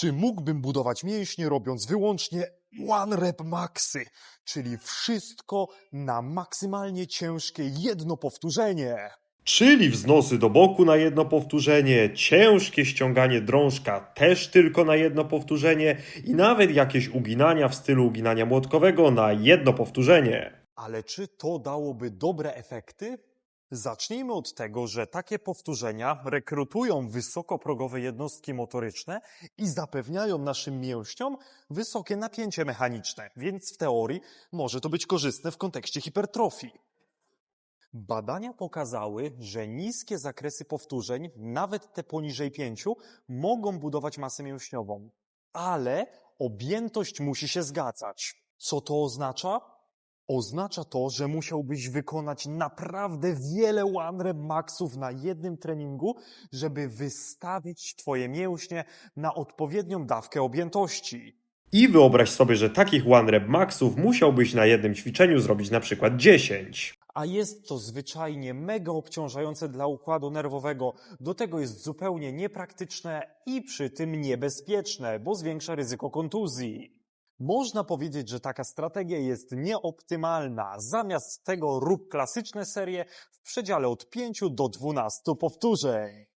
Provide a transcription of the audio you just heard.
Czy mógłbym budować mięśnie robiąc wyłącznie one rep maxy, czyli wszystko na maksymalnie ciężkie jedno powtórzenie? Czyli wznosy do boku na jedno powtórzenie, ciężkie ściąganie drążka też tylko na jedno powtórzenie i nawet jakieś uginania w stylu uginania młotkowego na jedno powtórzenie. Ale czy to dałoby dobre efekty? Zacznijmy od tego, że takie powtórzenia rekrutują wysokoprogowe jednostki motoryczne i zapewniają naszym mięśniom wysokie napięcie mechaniczne, więc w teorii może to być korzystne w kontekście hipertrofii. Badania pokazały, że niskie zakresy powtórzeń, nawet te poniżej pięciu, mogą budować masę mięśniową. Ale objętość musi się zgadzać. Co to oznacza? Oznacza to, że musiałbyś wykonać naprawdę wiele one maxów na jednym treningu, żeby wystawić twoje mięśnie na odpowiednią dawkę objętości. I wyobraź sobie, że takich one rep maxów musiałbyś na jednym ćwiczeniu zrobić na przykład 10. A jest to zwyczajnie mega obciążające dla układu nerwowego. Do tego jest zupełnie niepraktyczne i przy tym niebezpieczne, bo zwiększa ryzyko kontuzji. Można powiedzieć, że taka strategia jest nieoptymalna. Zamiast tego rób klasyczne serie w przedziale od 5 do 12 powtórzeń.